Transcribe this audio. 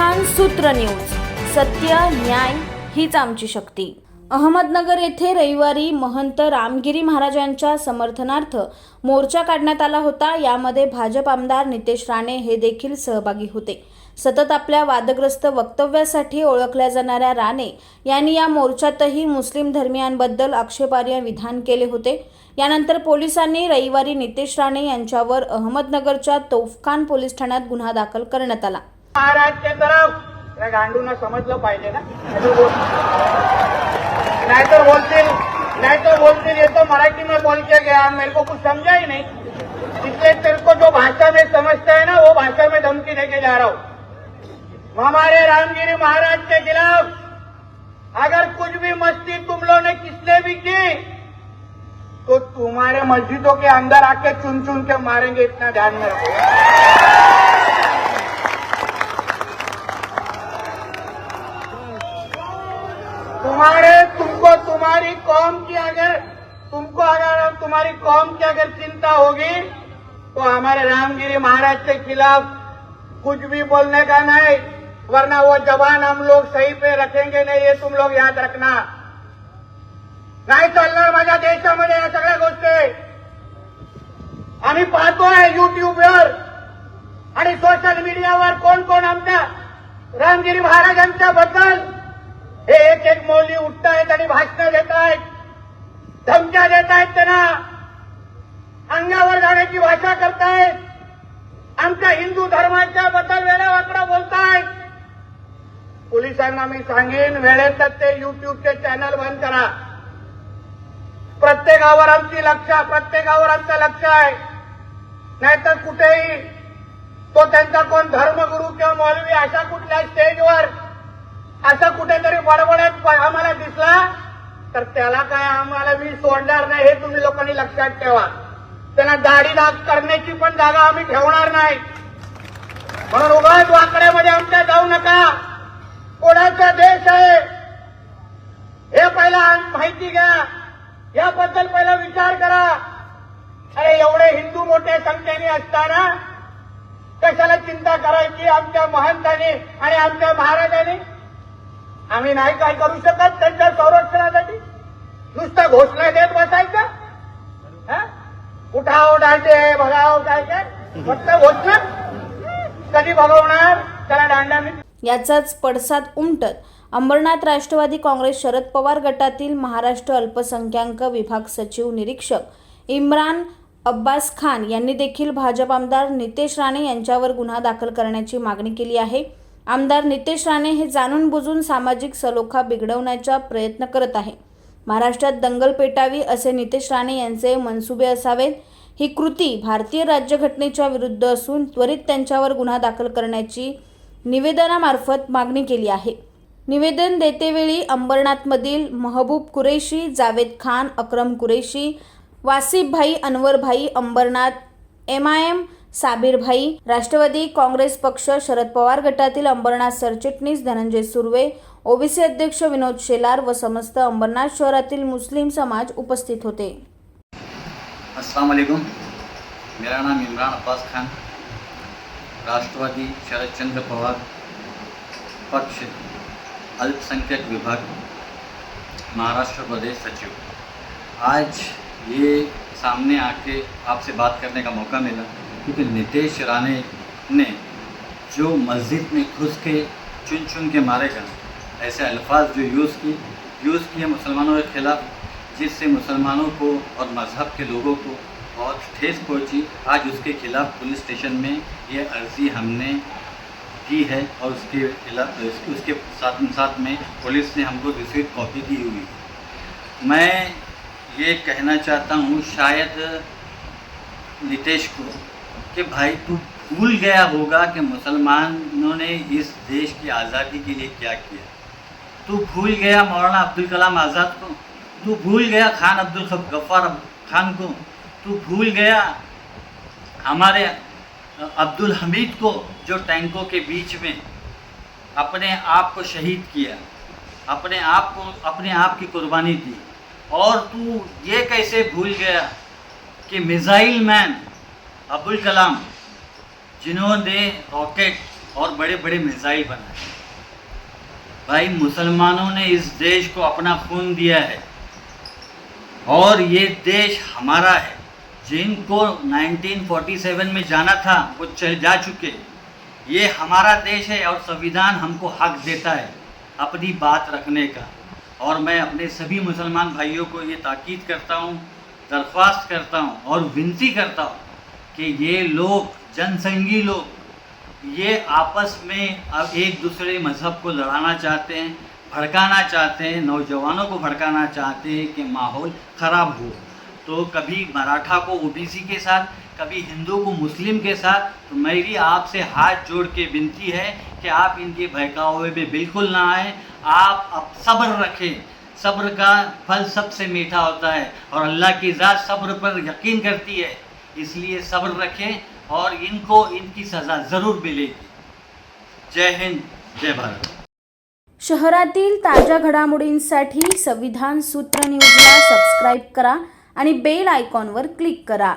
विधान सूत्र न्यूज. सत्य न्याय हीच आमची शक्ती. अहमदनगर येथे रविवारी महंत रामगिरी महाराजांच्या समर्थनार्थ मोर्चा काढण्यात आला होता. यामध्ये भाजप आमदार नितेश राणे हे देखील सहभागी होते. सतत आपल्या वादग्रस्त वक्तव्यासाठी ओळखल्या जाणाऱ्या राणे यांनी या मोर्चातही मुस्लिम धर्मियांबद्दल आक्षेपार्ह विधान केले होते. यानंतर पोलिसांनी रविवारी नितेश राणे यांच्यावर अहमदनगरच्या तोफखान पोलीस ठाण्यात गुन्हा दाखल करण्यात आला. महाराज तरफ. या गांडूंना समजलं पाहिजे ना. नाहीतर बोलतील नाहीतर बोलतील. ये तो मराठी में बोल के गया मेरे को कुछ समझा ही नहीं. इसलिए तेरे को जो भाषा में समझता है ना वो भाषा में धमकी देके जा रहा हूं. हमारे रामगिरी महाराज के खिलाफ अगर कुछ भी मस्ती तुम लोगों ने किसने भी की तो तुम्हारे मस्जिदों के अंदर आके चुन चुन के मारेंगे। इतना ध्यान में रखो। तुम्हारे तुमको तुम्हारी कौम की अगर तुमको अगर तुम्हारी कौम की अगर चिंता होगी तो हमारे रामगिरी महाराज के खिलाफ कुछ भी बोलने का नहीं वरना वो जवान हम लोग सही पे रखेंगे नहीं ये तुम लोग याद रखना। नाही चालणार माझ्या देशामध्ये या सगळ्या गोष्टी आम्ही पाहतोय युट्यूबवर आणि सोशल मीडियावर कोण कोण आमच्या रामगिरी महाराजांच्या बद्दल हे एक एक मौली उठतायत आणि भाषणं देत आहेत धमक्या देत आहेत त्यांना. अंगावर जाण्याची भाषा करतायत. आमच्या हिंदू धर्माच्या बद्दल वेळा वाकडा बोलतायत. पोलिसांना मी सांगेन वेळेतच ते युट्यूबचे चॅनल बंद करा. प्रत्येकावर आमची लक्ष प्रत्येकावर आमचं लक्ष आहे. नाहीतर कुठेही तो त्यांचा कोण धर्मगुरू किंवा मौलवी अशा कुठल्या स्टेजवर असं कुठेतरी बडबडत आम्हाला दिसला? तर त्याला काय आम्हाला वीज सोडणार नाही हे तुम्ही लोकांनी लक्षात ठेवा. त्यांना दाढी दाग करण्याची पण जागा आम्ही ठेवणार नाही. म्हणून उगाच वाकड्यामध्ये आमच्या जाऊ नका. कोणाचा देश आहे? हे पहिला माहिती घ्या. याबद्दल पहिला विचार करा. अरे एवढे हिंदू मोठ्या संख्येने असताना कशाला चिंता करायची आमच्या महंतांनी आणि आमच्या महाराजांनी? आम्ही नाही काय करू शकत त्यांच्या संरक्षणासाठी? नुसतं घोषणा देत बसायचं? हा? उठाव डांडे भगाव काय काय? फक्त घोषणा? कधी भगवणार? त्याला दांडाने याचाच पडसाद उमटत अंबरनाथ राष्ट्रवादी काँग्रेस शरद पवार गटातील महाराष्ट्र अल्पसंख्याक विभाग सचिव निरीक्षक इम्रान अब्बास खान यांनी देखील भाजप आमदार नितेश राणे यांच्यावर गुन्हा दाखल करण्याची मागणी केली आहे. आमदार नितेश राणे हे जाणून बुजून सामाजिक सलोखा बिघडवण्याचा प्रयत्न करत आहे. महाराष्ट्रात दंगल पेटावी असे नितेश राणे यांचे मनसुबे असावेत. ही कृती भारतीय राज्यघटनेच्या विरुद्ध असून त्वरित त्यांच्यावर गुन्हा दाखल करण्याची निवेदनामार्फत मागणी केली आहे. निवेदन देतेवेळी अंबरनाथमधील Mahboob Qureshi Javed Khan Akram Qureshi Wasifbhai Anwarbhai Ambernath M I M Sabirbhai Rashtrawadi Congress पक्ष शरद पवार गटातील अंबरनाथ सरचिटणीस धनंजय सुर्वे ओबीसी अध्यक्ष विनोद शेलार व समस्त अंबरनाथ शहरातील मुस्लिम समाज उपस्थित होते. अस्सलाम वालेकुम. मेरा नाम इमरान अब्बास खान राष्ट्रवादी शरदचंद्र पवार पक्ष अल्पसंख्यक विभाग महाराष्ट्र प्रदेश सचिव। आज ये सामने आके आपसे बात करने का मौका मिला। क्योंकि नितेश राणे ने जो मस्जिद में घुस के चुन चुन के मारेगा ऐसे अल्फाज जो यूज़ किए यूज़ किए मुसलमानों के खिलाफ, जिससे मुसलमानों को और मज़हब के लोगों को बहुत ठेस पहुँची। आज उसके खिलाफ पुलिस स्टेशन में ये अर्ज़ी हमने की है और उसके खिलाफ उसके उसके साथ साथ में पुलिस ने हमको रिसीट कॉपी दी हुई। मैं ये कहना चाहता हूँ, शायद नितेश को कि भाई तू भूल गया होगा कि मुसलमानों ने इस देश की आज़ादी के लिए क्या किया। तू भूल गया मौलाना अब्दुल कलाम आज़ाद को। तू भूल गया खान अब्दुल गफ्फार खान को। तू भूल गया हमारे अब्दुल हमीद को जो टैंकों के बीच में अपने आप को शहीद किया, अपने आप को, अपने आप की कुर्बानी दी। और तू ये कैसे भूल गया कि मिज़ाइल मैन अब्दुल कलाम, जिन्होंने रॉकेट और बड़े बड़े मिसाइल बनाए। भाई, मुसलमानों ने इस देश को अपना खून दिया है। और ये देश हमारा है। जिनको 1947 में जाना था, वो चल जा चुके। ये हमारा देश है और संविधान हमको हक देता है अपनी बात रखने का। और मैं अपने सभी मुसलमान भाइयों को ये ताकीद करता हूँ, दरख्वास्त करता हूँ और विनती करता हूँ कि ये लोग, जनसंघी लोग, ये आपस में अब एक दूसरे मज़हब को लड़ाना चाहते हैं, भड़काना चाहते हैं, नौजवानों को भड़काना चाहते हैं कि माहौल ख़राब हो। तो कभी मराठा को ओबीसी के साथ, कभी हिंदू को मुस्लिम के साथ तो मेरी आपसे हाथ जोड़ के विनती है कि आप इनके बहकावे में बिल्कुल ना आए। आप अब सब्र रखें। सब्र का फल सबसे मीठा होता है और अल्लाह की ज़ात सब्र पर यकीन करती है। इसलिए सब्र रखें और इनको इनकी सज़ा ज़रूर मिलेगी जय हिंद जय भारत। शहरातील ताज्या घडामोडींसाठी संविधान सूत्र न्यूजला सबस्क्राईब करा आणि बेल आयकॉनवर क्लिक करा.